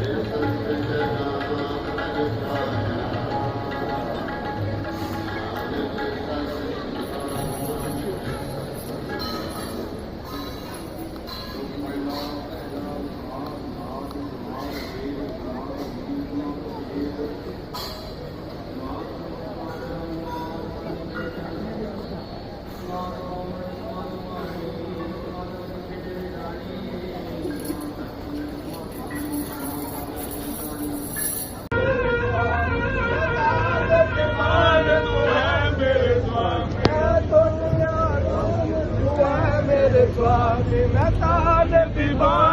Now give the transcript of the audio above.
Thank you. स्वाद नतान दीवान